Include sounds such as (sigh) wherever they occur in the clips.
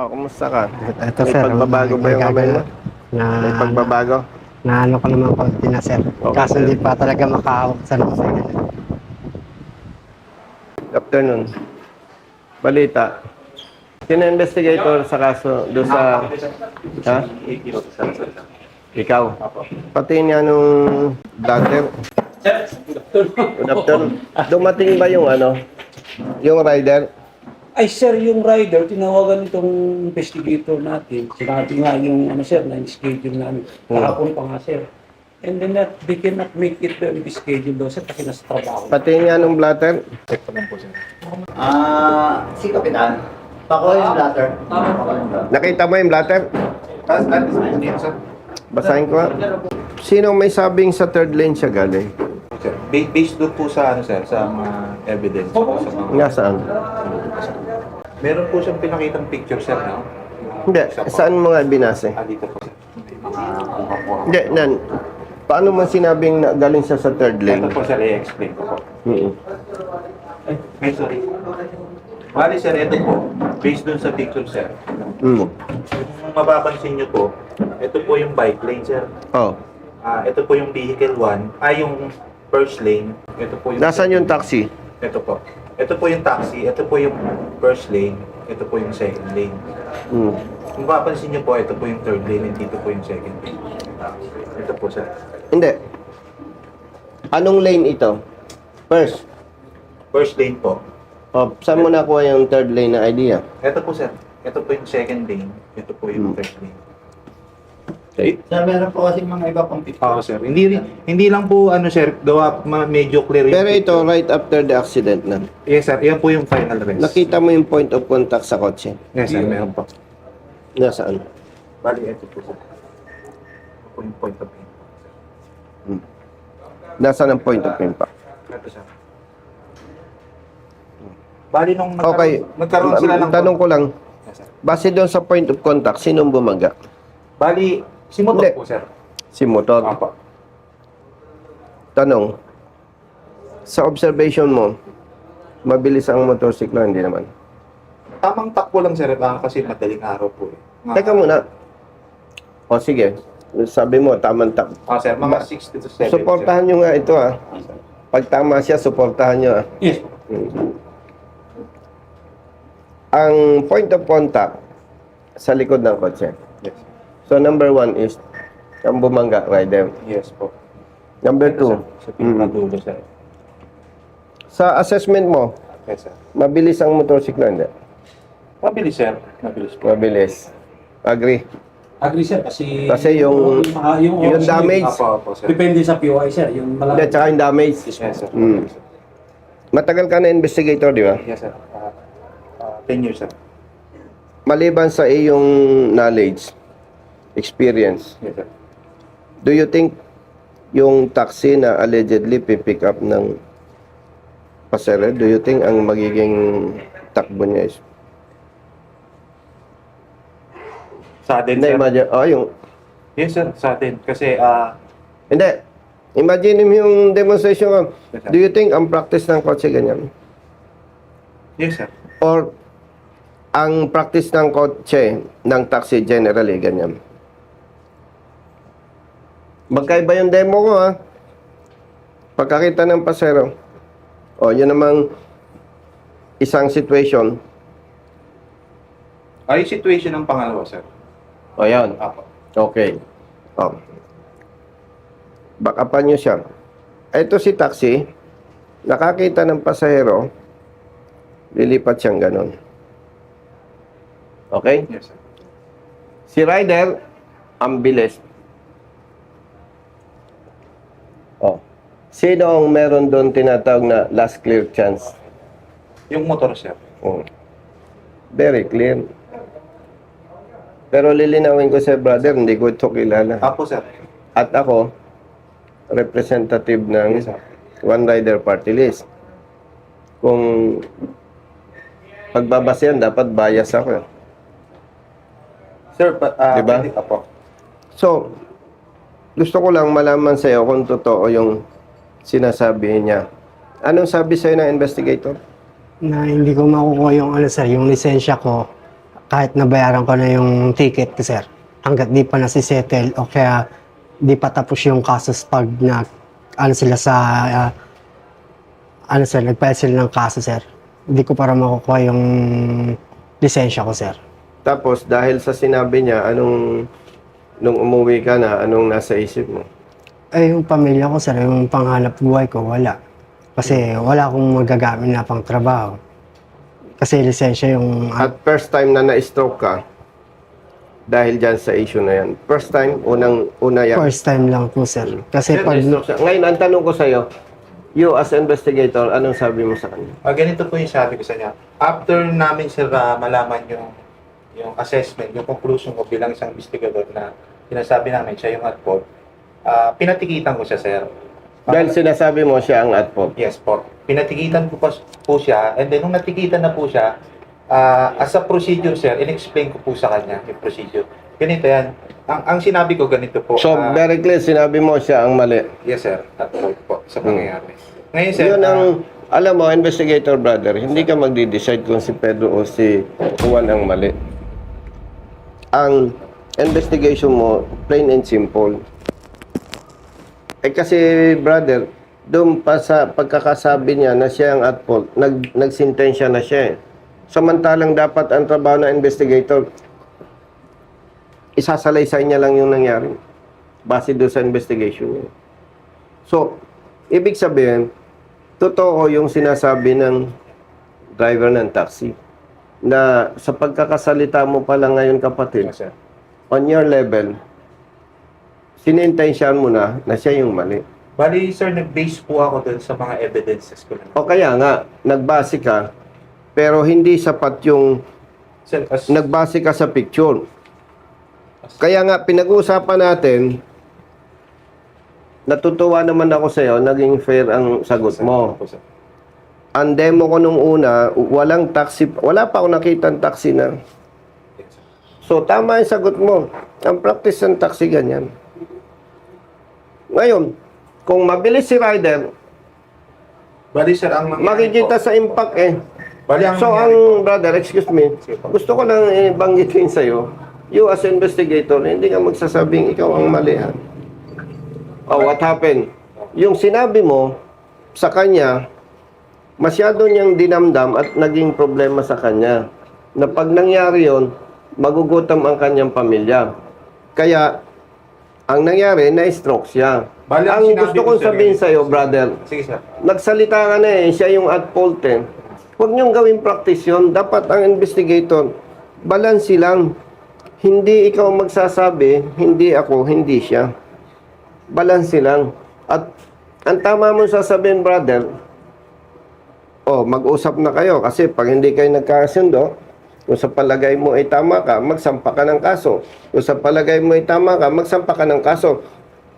Oh, kumusta ka? Ito, May sir. pagbabago ba yung kamay mo? Na, May pagbabago? na ano ko naman konti na, sir. Okay, Kaso sir. hindi pa talaga makahawak sa nasa Good afternoon. Balita. Sino investigator sa kaso doon sa... Ha? Ikaw? Pati niya nung vlogger? Good afternoon. Dumating ba yung ano? Yung rider? Ay sir, yung rider, tinawagan itong investigator natin. Sinabi nga yung ano sir, na schedule namin. Kahapon pa nga sir. And then that, they cannot make it the schedule daw sir kasi nasa trabaho. Pati niya nung blatter? Ah, si Kapitan. Pako yung blatter. Nakita mo yung blatter? Basahin ko. nga. Sino may sabing sa third lane siya galing? Sir, ba- based doon po sa ano sir, sa mga evidence po sa mga? Meron po siyang pinakitang picture sir, no? Hindi. Saan mo nga binase? Ah, dito po. Hindi, nan. Paano man sinabing na galing siya sa third Ito lane? po sir, i-explain ko po. Mm. Ay, may sorry. Bali sir, ito po, based doon sa picture sir. Mm. Kung mapapansin niyo po, ito po yung bike lane sir. Oh. Ah, ito po yung vehicle 1, ay yung first lane. Ito po yung Nasaan yung taxi? Ito po. Ito po yung taxi, ito po yung first lane, ito po yung second lane. Mm. Kung mapapansin niyo po, ito po yung third lane and dito po yung second lane. Ito po sir. Hindi. Anong lane ito? First. First lane po. Oh, saan mo nakuha yung third lane na idea? Ito po sir. Ito po yung second lane. Ito po yung Hmm. third lane. Okay. Sir, meron po kasi mga iba pang picture. Oo sir. Hindi rin- hindi lang po ano sir, gawa ma- medyo clear yung Pero ito, picture. right after the accident na. Yes sir, yan po yung final rest. Nakita mo yung point of contact sa kotse. Yes sir, meron po. Nasaan? Bali, ito po sir. Ito po yung point of impact. Nasaan ang point of impact? Ito sir. Bali nung Okay. nagkaroon, nagkaroon sila ng... Tanong ko lang, Yes, sir. base doon sa point of contact, sinong bumaga? Bali, si Hindi. po sir. Si motor. Apo. Tanong, sa observation mo, mabilis ang motorsiklo, hindi naman. Tamang takbo lang sir, baka kasi madaling araw po eh. Mga- Teka muna. O sige, sabi mo, tamang tak. Ah, sir, mga 60 to 70. Suportahan nyo nga ito ah. Pag tama siya, suportahan nyo ah. Yes. Ang point of contact sa likod ng kotse. So number one is ang bumangga rider. Yes po. Number two, sir, Sa pinakadulo sir. sa assessment mo, Yes sir. mabilis ang motorsiklo, hindi? Mabilis sir. Mabilis po. Mabilis. Agree. Agree sir kasi... Kasi yung- mga- yung, yung oras damage, Apo, apo sir. Depende sa POI sir. Yung Hindi, malaki. tsaka yung damage. Yes sir. Mm. Matagal ka na investigator, di ba? Yes sir. Ah, ah, 10 years sir. Maliban sa iyong knowledge, experience, Yes sir. do you think yung taxi na allegedly pipick up ng pasero, do you think ang magiging takbo niya is Sa atin Hindi, sir. imagine, oh, yung, Yes sir, sa atin. Kasi, ah, hindi, imagine mo yung demonstration ko. Yes, sir. Do you think ang practice ng kotse ganyan? yes sir. Or ang practice ng kotse ng taxi generally ganyan? Magkaiba yung demo ko ha. Pagkakita ng pasero. O, yun namang isang situation. Ay, situation ng pangalawa sir. O, yan. Apo. Okay. O. Bakapan nyo siya. Ito si taxi. Nakakita ng pasahero. Lilipat siyang ganon. Okay? Yes sir. Si rider, ang bilis. Oh. Sino ang meron doon tinatawag na last clear chance? Yung motor sir. Oh. Very clear. Pero lilinawin ko sa brother, hindi ko ito kilala. Apo sir. At ako, representative ng Yes sir. One Rider Party List. Kung pagbabase yan, dapat bias ako. Sir, pa, ah, Diba? pwede- Apo. So, gusto ko lang malaman sa'yo kung totoo yung sinasabi niya. Anong sabi sa'yo ng investigator? Na hindi ko makukuha yung ano sir, yung lisensya ko kahit nabayaran ko na yung ticket ko, sir, hanggat di pa nasisettle o kaya di pa tapos yung kasos pag na, ano sila sa, ah, ano sir, nag-file sila ng kaso, sir. Hindi ko para makukuha yung lisensya ko, sir. Tapos, dahil sa sinabi niya, anong, nung umuwi ka na, anong nasa isip mo? Eh, yung pamilya ko, sir, yung panghanap buhay ko, wala. Kasi wala akong magagamit na pang trabaho. Kasi lisensya yung... At first time na na-stroke ka, dahil dyan sa issue na yan. First time, unang, una yan. First time lang po, sir. Kasi Sir, pag... na-stroke siya. Ngayon, ang tanong ko sa'yo, you as investigator, anong sabi mo sa kanya? Ah, ganito po yung sabi ko sa niya. After namin sir ah, malaman yung yung assessment, yung conclusion ko bilang isang investigador na sinasabi namin siya yung at fault, ah, pinatikitan ko siya sir. Dahil sinasabi mo siya ang at fault. Yes po. Pinatikitan ko pa po siya and then nung natikitan na po siya, ah, as a procedure sir, in-explain ko po sa kanya yung procedure. Ganito yan. Ang, ang sinabi ko ganito po. So, ah, very clear, sinabi mo siya ang mali. yes sir, at fault po sa pangyayari. Ngayon sir, Yun ang, ah, alam mo, investigator brother, hindi ka magdi-decide kung si Pedro o si Juan ang mali. Ang investigation mo, plain and simple. Eh kasi, brother, doon pa sa pagkakasabi niya na siya ang at fault, nag, nagsintensya na siya eh. Samantalang dapat ang trabaho ng investigator, isasalaysay niya lang yung nangyari. Base doon sa investigation niya. So, ibig sabihin, totoo yung sinasabi ng driver ng taxi na sa pagkakasalita mo pala ngayon kapatid, yes, sir. On your level, sinintensyahan mo na na siya yung mali. Bali, sir, nag-base po ako dun sa mga evidences ko. O kaya nga, nagbase ka, pero hindi sapat yung Sir, as, nagbase ka sa picture. Kaya nga, pinag-uusapan natin, natutuwa naman ako sa'yo, naging fair ang sagot mo. Po, sir. Ang demo ko nung una, walang taxi, wala pa ako nakita taxi na. So, tama yung sagot mo. Ang practice ng taxi, ganyan. Ngayon, kung mabilis si rider, Bali, sir, ang makikita po, sa impact eh. Bali, ang So, ang po, brother, excuse me, gusto ko lang ibanggitin sa'yo, you as investigator, hindi ka magsasabing ikaw ang mali. ha? Oh, what happened? Yung sinabi mo sa kanya, masyado niyang dinamdam at naging problema sa kanya. Na pag nangyari yon, magugutom ang kanyang pamilya. Kaya, ang nangyari, na-stroke siya. Bali, ang gusto ko, kong sabihin eh, sa'yo, brother, Sige, sir. nagsalita ka na eh, siya yung at fault eh. Huwag niyong gawing practice yun. Dapat ang investigator, balansi lang. Hindi ikaw magsasabi, hindi ako, hindi siya. Balansi lang. At ang tama mo sasabihin, brother, oh, mag-usap na kayo. Kasi pag hindi kayo nagkasundo, kung sa palagay mo ay tama ka, magsampa ka ng kaso. Kung sa palagay mo ay tama ka, magsampa ka ng kaso.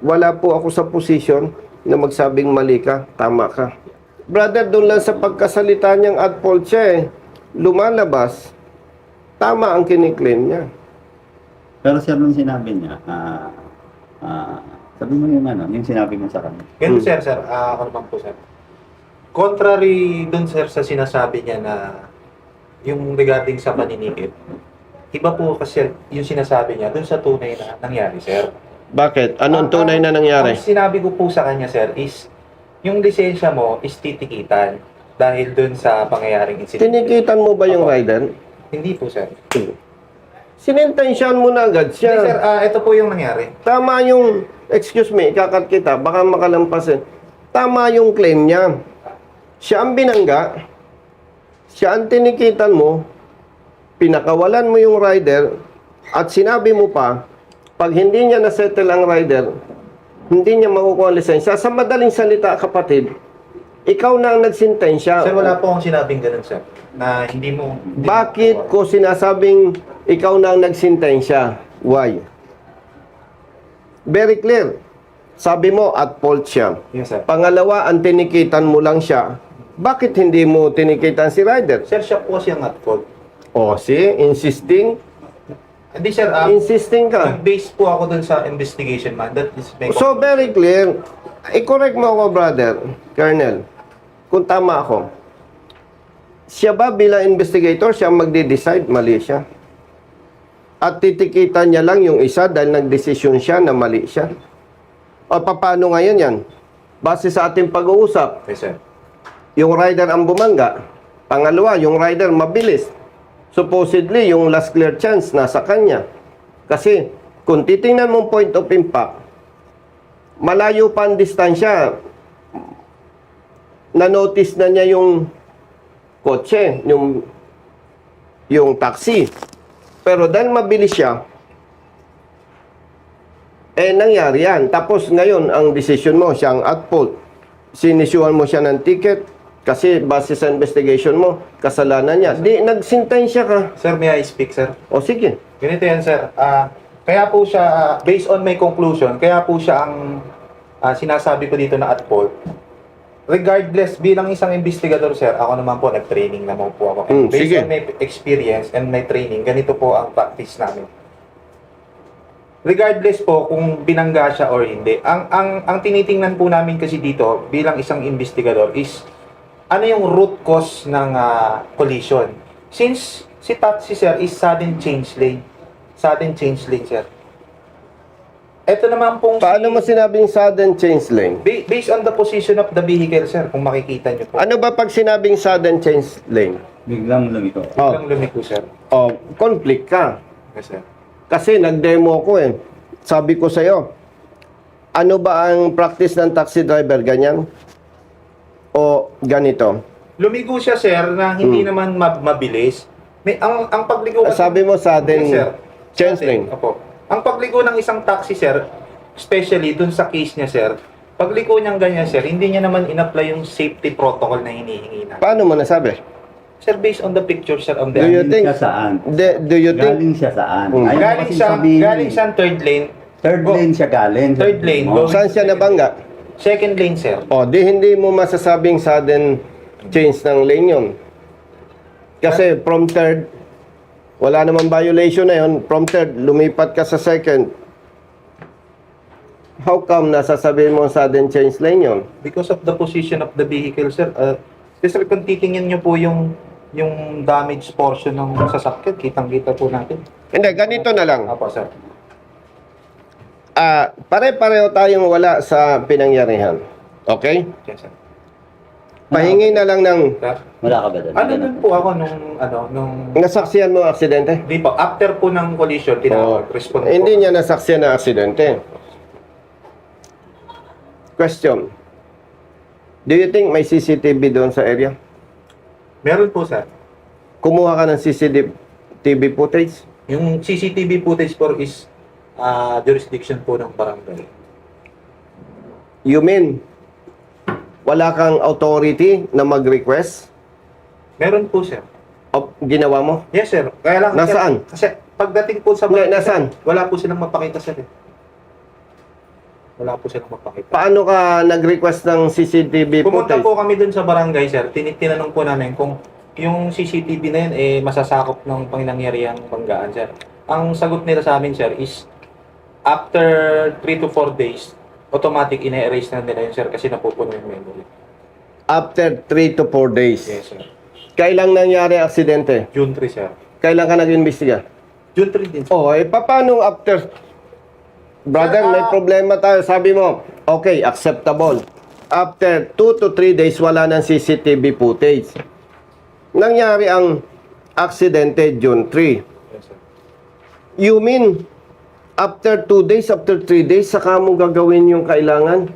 Wala po ako sa posisyon na magsabing mali ka, tama ka. Brother, doon lang sa pagkasalita niyang at fault siya eh. Lumalabas, tama ang kiniklaim niya. Pero sir, nung sinabi niya, ah, ah, sabi mo yung ano, yung sinabi mo sa kanya. Ganun, Hmm. sir, sir. Ah, ako naman po, sir. Contrary dun, sir, sa sinasabi niya na yung regarding sa paninikip, iba po kasi yung sinasabi niya dun sa tunay na nangyari, sir. Bakit? Anong Ang- tunay na nangyari? Ang sinabi ko po sa kanya, sir, is yung lisensya mo is titikitan dahil dun sa pangyayaring incident. Tinikitan mo ba yung Opo. rider? Hindi po, sir. Sinintensyahan mo na agad Hindi, sir. siya. ah, ito po yung nangyari. Tama yung, excuse me, ikakat kita, baka makalampasin. Tama yung claim niya. Siya ang binangga, siya ang tinikitan mo, pinakawalan mo yung rider, at sinabi mo pa, pag hindi niya nasettle ang rider, hindi niya makukuha ang lisensya. Sa madaling salita, kapatid, ikaw na ang nagsintensya. Sir, wala po akong sinabing ganun, sir. Na hindi mo... hindi mo- Bakit ko sinasabing ikaw na ang nagsintensya? Why? Very clear. Sabi mo, at fault siya. Yes, sir. Pangalawa, ang tinikitan mo lang siya. Bakit hindi mo tinikitan si Ryder? Sir, siya po kasi ang at fault. O, see, insisting, Hindi, sir. ah, insisting ka. Nag-base po ako dun sa investigation man. That is my So, very clear. I-correct mo ako, brother, Colonel. Kung tama ako. Siya ba bilang investigator, siya ang magde-decide? Mali siya. At titikitan niya lang yung isa dahil nagdesisyon siya na mali siya. O paano ngayon yan? Base sa ating pag-uusap, Yes, sir. Yung rider ang bumangga. Pangalawa, yung rider mabilis. Supposedly, yung last clear chance nasa kanya. Kasi, kung titingnan mong point of impact, malayo pa ang distansya. Na-notice na niya yung kotse, yung, yung taxi. Pero dahil mabilis siya, eh nangyari yan. Tapos ngayon, ang decision mo, siyang at fault. Sinisuhan mo siya ng ticket kasi base sa investigation mo, kasalanan niya. Di, nagsintensya ka. Sir, may I speak, sir? O sige. Ganito yan, sir. Ah, kaya po siya, based on my conclusion, kaya po siya ang ah, sinasabi ko dito na at fault. Regardless, bilang isang investigador, sir, ako naman po, nag-training naman po ako. And Hmm, based sige. on my experience and my training, ganito po ang practice namin. Regardless po kung binangga siya or hindi, ang, ang, ang tinitingnan po namin kasi dito bilang isang investigador is ano yung root cause ng ah, collision. Since si taxi sir is sudden change lane. Sudden change lane sir. Ito naman pong si- Paano mo sinabing sudden change lane? Ba- based on the position of the vehicle sir, kung makikita niyo po. Ano ba pag sinabing sudden change lane? Biglang lumiko. Oh, Biglang lumiko sir. oh conflict ka. Yes sir. Kasi nag-demo ko eh. Sabi ko sa'yo, ano ba ang practice ng taxi driver? Ganyan? O ganito? Lumigo siya sir na hindi Hmm. naman ma- mabilis. May ang ang pagligo Sabi mo sudden Yes, sir. lane. Opo. Ang pagligo ng isang taxi, sir, especially dun sa case niya, sir, pagligo niyang ganyan, sir, hindi niya naman in-apply yung safety protocol na hinihingi na. Paano mo nasabi? Sir, based on the picture, sir, on the... Do you Galing think- siya saan? De, do you think Galing siya saan? Hmm. Ayaw mo galing kasi sa sabihin. galing sa third lane, Third Go. lane siya galing. Third lane, Oh. go. saan siya nabangga? Second lane, sir. O, di hindi mo masasabing sudden change ng lane yun. Kasi from third, wala namang violation na yun. From third, lumipat ka sa second. How come nasasabihin mo sudden change lane yun? Because of the position of the vehicle, sir. Uh, sir, kung titingnan niyo po yung yung damage portion ng sasakyan, kitang-kita po natin. Hindi, ganito na lang. Apo, sir. Ah, pare-pareho tayong wala sa pinangyarihan. Okay? Yes, sir. Pahingi na lang ng Wala ka ba doon? Ano nun po ako nung, ano, nung... nasaksiyan mo ang aksidente. Hindi po, after po ng collision, tinawag, respond po. Oh. Hindi niya nasaksiyan na aksidente. Question. Do you think may CCTV doon sa area? Meron po, sir. Kumuha ka ng CCTV footage? Yung CCTV footage po is ah, jurisdiction po ng barangay. You mean, wala kang authority na mag-request? Meron po, sir. O ginawa mo? Yes, sir. Kaya lang, Nasaan? Sir, kasi pagdating po sa Hindi, nasaan? wala po silang mapakita, sir. eh. Wala po silang mapakita. Paano ka nag-request ng CCTV Pumunta footage? po kami dun sa barangay, sir. Tin- Tinanong po namin kung yung CCTV na yun, eh, masasakop ng pangyayariang banggaan, sir. Ang sagot nila sa amin, sir, is after 3 to 4 days, automatic ina-erase na nila yun, sir, kasi napupuno yung memory. After 3 to 4 days. Yes, sir. Kailang nangyari ang aksidente? June 3, sir. Kailan ka nag-imbestiga? June 3 din, sir. Oh, eh paano after Brother, Sir, may ah, problema tayo. Sabi mo, okay, acceptable. After 2 to 3 days, wala ng CCTV footage. Nangyari ang aksidente June 3. Yes, sir. You mean, after 2 days, after 3 days, saka mo gagawin yung kailangan?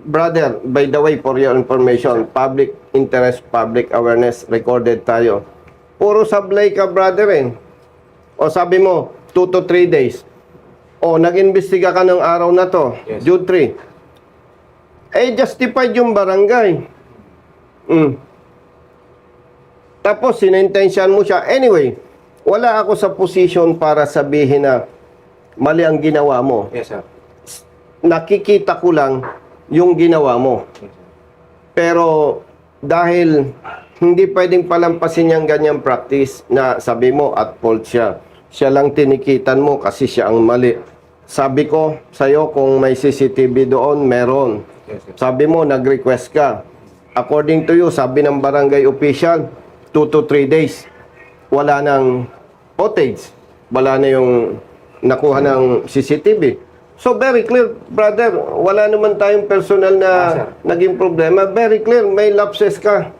Brother, by the way, for your information, public interest, public awareness, recorded tayo. Puro sablay ka, brother, eh. O sabi mo, 2 to 3 days. O, nag-imbestiga ka ng araw na to, Yes. June 3. Eh, justified yung barangay. Mm. Tapos, sinintensyan mo siya. Anyway, wala ako sa position para sabihin na mali ang ginawa mo. Yes, sir. Nakikita ko lang yung ginawa mo. Pero dahil hindi pwedeng palampasin yung ganyang practice na sabi mo at fault siya. Siya lang tinikitan mo kasi siya ang mali. Sabi ko sa'yo kung may CCTV doon, meron. Sabi mo, nag-request ka. According to you, sabi ng barangay official, 2 to 3 days. wala ng footage, wala na yung nakuha ng CCTV. So very clear, brother, wala naman tayong personal na Ah, sir. naging problema. Very clear, may lapses ka.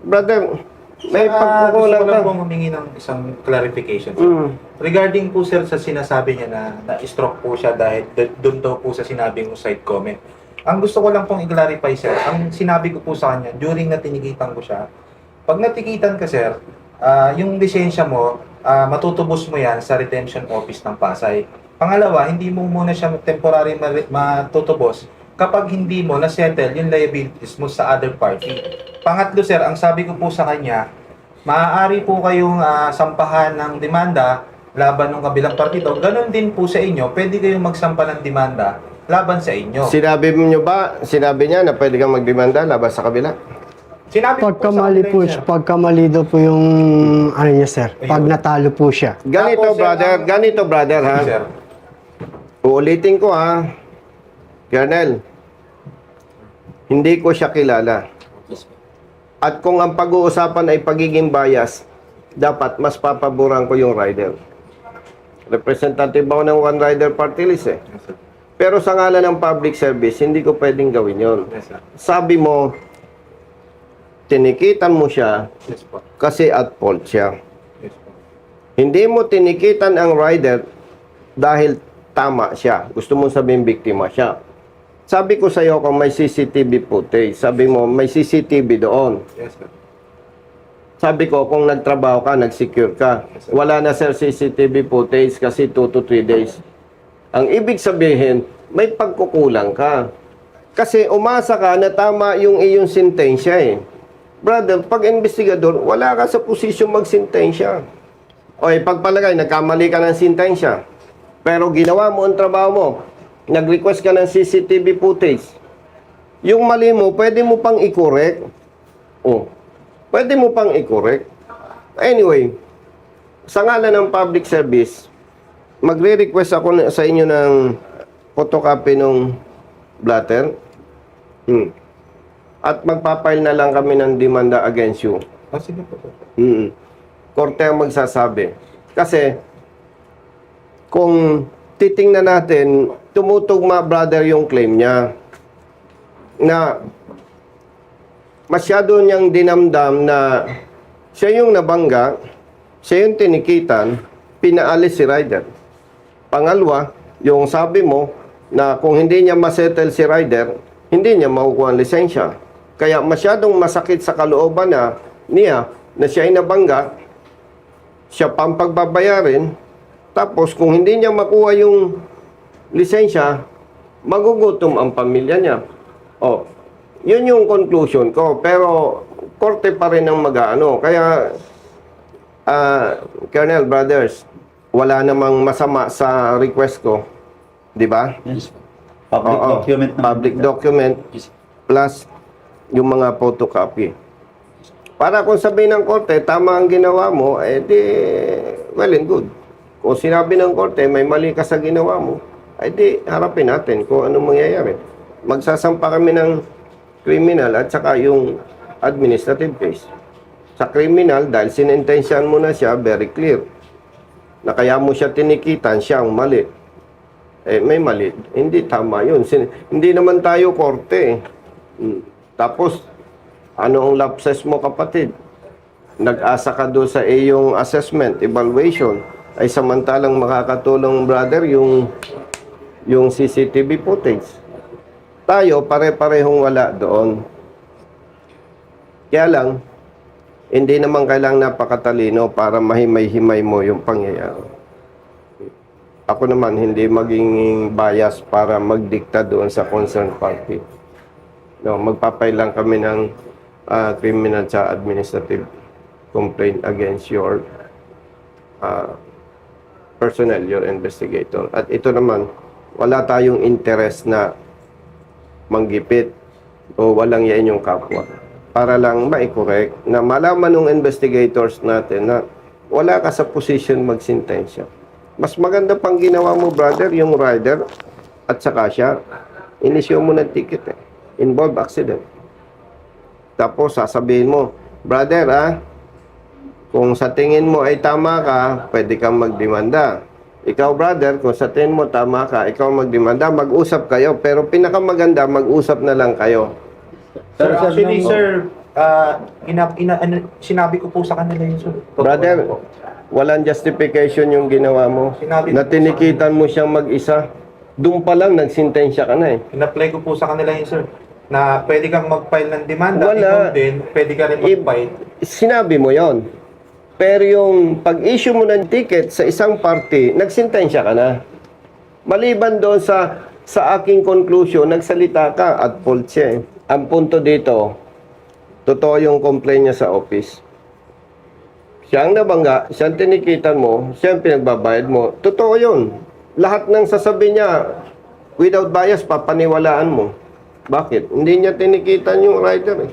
Brother, may Sir, ah, pagkukulang gusto ko ka. lang pong humingi ng isang clarification. sir. Mm. Regarding po sir sa sinasabi niya na na-stroke po siya dahil doon daw po sa sinabing side comment. Ang gusto ko lang pong i-clarify sir, ang sinabi ko po sa kanya during na tinikitan ko siya, pag natikitan ka sir, ah, yung lisensya mo, ah, matutubos mo yan sa retention office ng Pasay. Pangalawa, hindi mo muna siya temporary ma- matutubos kapag hindi mo na-settle yung liabilities mo sa other party. Pangatlo sir, ang sabi ko po sa kanya, maaari po kayong ah, sampahan ng demanda laban ng kabilang partido. Ganon din po sa inyo, pwede kayong magsampa ng demanda laban sa inyo. Sinabi mo nyo ba, sinabi niya na pwede kang magdemanda laban sa kabila? Sinabi Pagkamali po, kanila, siya, pagkamali daw po yung ano niya sir, pag natalo po siya. Ganito, Tapos, sir, brother, ang- ganito, brother, ha? Sir, Uulitin ko, ha? Colonel, hindi ko siya kilala. At kung ang pag-uusapan ay pagiging bias, dapat mas papaboran ko yung rider. Representative ako ng One Rider Party List, eh. Yes, sir. Pero sa ngalan ng public service, hindi ko pwedeng gawin yon. Yes, sir. Sabi mo, tinikitan mo siya Yes po. kasi at fault siya. Yes po. Hindi mo tinikitan ang rider dahil tama siya. Gusto mo sabihin biktima siya. Sabi ko sa iyo kung may CCTV footage, sabi mo may CCTV doon. Yes, sir. Sabi ko kung nagtrabaho ka, nag-secure ka. Wala na sir CCTV footage kasi 2 to 3 days. Ang ibig sabihin, may pagkukulang ka. Kasi umasa ka na tama yung iyong sentensya eh. Brother, pag investigador, wala ka sa posisyon magsintensya. O pagpalagay, nagkamali ka ng sentensya. Pero ginawa mo ang trabaho mo. Nag-request ka ng CCTV footage. Yung mali mo, pwede mo pang i-correct. Oh. Pwede mo pang i-correct. Anyway, sa ngalan ng public service, magre-request ako sa inyo ng photocopy ng blatter. Hmm. At magpapile na lang kami ng demanda against you. Ah, sige po. sir. Mm. Korte ang magsasabi. Kasi, kung titingnan natin, tumutugma, brother, yung claim niya na masyado niyang dinamdam na siya yung nabangga, siya yung tinikitan, pinaalis si Ryder. Pangalawa, yung sabi mo na kung hindi niya masettle si Ryder, hindi niya makukuha ang lisensya. Kaya masyadong masakit sa kalooban na niya na siya ay nabangga, siya pang pagbabayarin, tapos kung hindi niya makuha yung lisensya, magugutom ang pamilya niya. Oh, yun yung conclusion ko. Pero, korte pa rin ang mag-ano. Kaya, ah, Colonel Brothers, wala namang masama sa request ko. Di ba? Yes. Public Oo, document naman. Public document plus yung mga photocopy. Para kung sabihin ng korte, tama ang ginawa mo, eh di, well and good. Kung sinabi ng korte, may mali ka sa ginawa mo, eh di, harapin natin kung anong mangyayari. Magsasampa kami ng criminal at saka yung administrative case. Sa criminal, dahil sinintensyahan mo na siya, very clear. Na kaya mo siya tinikitan, siya ang mali. Eh, may mali. Hindi tama yun. Sin- hindi naman tayo korte. eh. Mm. Tapos, ano ang lapses mo kapatid? Nag-asa ka doon sa iyong assessment, evaluation, ay samantalang makakatulong brother yung yung CCTV footage. Tayo pare-parehong wala doon. Kaya lang, hindi naman kailangang napakatalino para mahimay-himay mo yung pangyayari ako naman hindi maging bias para magdikta doon sa concerned party. No, magpapay lang kami ng ah, criminal sa administrative complaint against your ah, personnel, your investigator. At ito naman, wala tayong interest na manggipit o walang yain yung kapwa. Para lang ma-correct na malaman ng investigators natin na wala ka sa position magsintensya. Mas maganda pang ginawa mo, brother, yung rider at saka siya, inisyo mo ng ticket eh. Involve accident. Tapos sasabihin mo, brother ah, Kung sa tingin mo ay tama ka, pwede kang magdemanda. Ikaw, brother, kung sa tingin mo tama ka, ikaw magdemanda, mag-usap kayo. Pero pinakamaganda, mag-usap na lang kayo. Sir, actually, sir, ah, ina, ina, ano, sinabi ko po sa kanila yun, sir. Brother, walang justification yung ginawa mo. Sinabi ko Na po sa tinikitan mo siyang mag-isa. Doon pa lang, nagsintensya ka na eh. In-apply ko po sa kanila yun, sir, na pwede kang mag-file ng demanda. Wala. Ikaw din, pwede ka rin mag-file. Sinabi mo yon. Pero yung pag-issue mo ng ticket sa isang party, nagsintensya ka na. Maliban doon sa sa aking conclusion, nagsalita ka at fault siya. eh. Ang punto dito, totoo yung complaint niya sa office. Siya ang nabangga, siya ang tinikitan mo, siya ang pinagbabayad mo. Totoo yun. Lahat ng sasabihin niya, without bias, papaniwalaan mo. Bakit? Hindi niya tinikitan yung rider eh.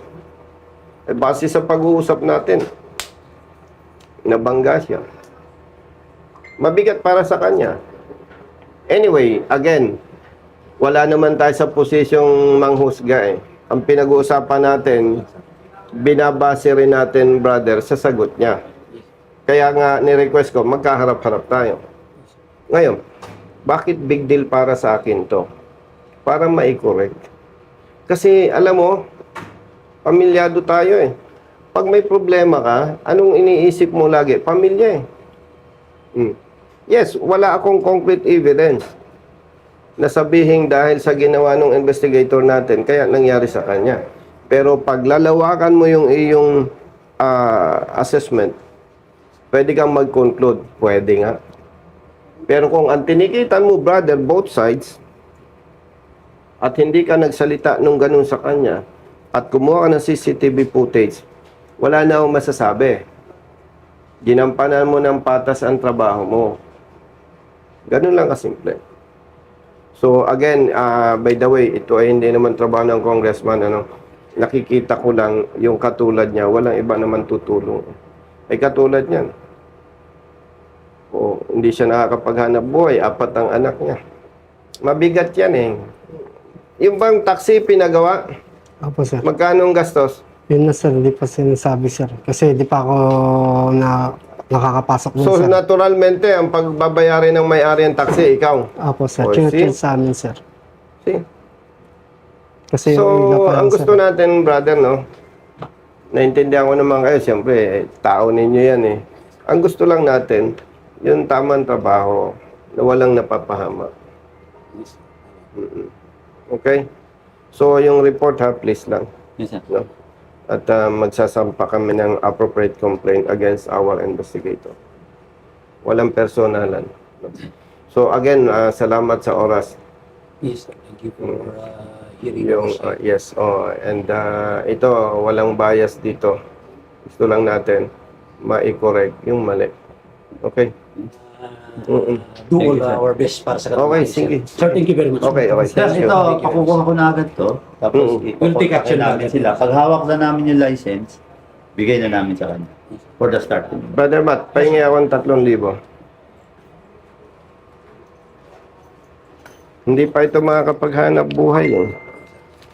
Eh, base sa pag-uusap natin, nabangga siya. Mabigat para sa kanya. Anyway, again, wala naman tayo sa posisyong manghusga eh. Ang pinag-uusapan natin, binabase rin natin, brother, sa sagot niya. Kaya nga, ni-request ko, magkaharap-harap tayo. Ngayon, bakit big deal para sa akin to? Para ma-correct. Kasi, alam mo, pamilyado tayo eh. Pag may problema ka, anong iniisip mo lagi? Pamilya eh. Hmm. Yes, wala akong concrete evidence na sabihin dahil sa ginawa ng investigator natin, kaya nangyari sa kanya. Pero pag lalawakan mo yung iyong ah, assessment, pwede kang mag-conclude. Pwede nga. Pero kung ang tinikitan mo, brother, both sides, at hindi ka nagsalita nung ganun sa kanya, at kumuha ka ng CCTV footage, wala na akong masasabi. Ginampanan mo ng patas ang trabaho mo. Ganun lang kasimple. So again, ah, by the way, ito ay hindi naman trabaho ng congressman. Ano, nakikita ko lang yung katulad niya. Walang iba naman tutulong. Ay katulad niyan. O, hindi siya nakakapaghanap buhay. Apat ang anak niya. Mabigat yan eh. Yung bang taxi pinagawa, Opo, sir. magkano ang gastos? Yun na, sir. Di pa sinasabi, sir. Kasi di pa ako na nakakapasok dun, So sir. naturalmente, ang pagbabayari ng may-ari ng taxi, ikaw. Opo, sir. Oh, Chinutin see? sa amin, sir. See? Kasi So, yung iba pa ang gusto sir. natin, brother, no? Naintindihan ko naman kayo, siyempre, eh, tao ninyo yan eh. Ang gusto lang natin, yung tamang trabaho na walang napapahama. Mm-mm. Okay? So, yung report ha, please lang. Yes, sir. No? At ah, magsasampa kami ng appropriate complaint against our investigator. Walang personalan. No? So, again, ah, salamat sa oras. Yes, sir. Thank you for uh, hearing Yung, us. uh, yes, oh, and uh, ito, walang bias dito. Gusto lang natin ma-correct yung mali. Okay? Uh, do all our best para sa Okay, katunayan, sir. sige. Sir, thank you very much. Okay, okay. Sir, Thank you. ito, pakukuha ko na agad to. Tapos, Mm. We'll take action namin agad. sila. Pag hawak na namin yung license, bigay na namin sa kanya. For the start. Brother Matt, pahingi ako ng 3,000. Hindi pa ito makakapaghanap buhay. Eh.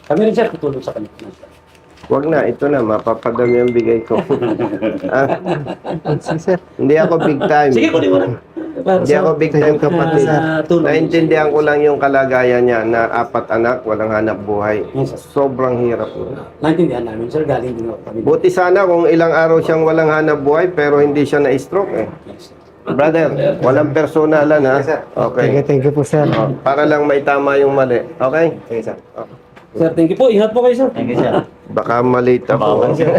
Kami rin, sir, tutulong sa kanila. Wag na, ito na, mapapadami ang bigay ko. (laughs) ah, Sige, sir. hindi ako big time. Sige, kunin mo na. Para Hindi sa- ako big time kapatid. sa tulong. Naintindihan ko lang yung kalagayan niya na apat anak, walang hanap buhay. Yes, sir. Sobrang hirap. nun. Naintindihan namin, sir. Galing din ako kami. Buti sana kung ilang araw siyang walang hanap buhay pero hindi siya na-stroke eh. Yes, sir. Brother, walang personalan ha. Thank you, Okay. thank you po, sir. Oh, para lang may tama yung mali. Okay? Okay, sir. Sir, thank you po. Ingat po kayo, sir. Thank you, sir. Baka malita po. (laughs) Sir.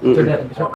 Sir,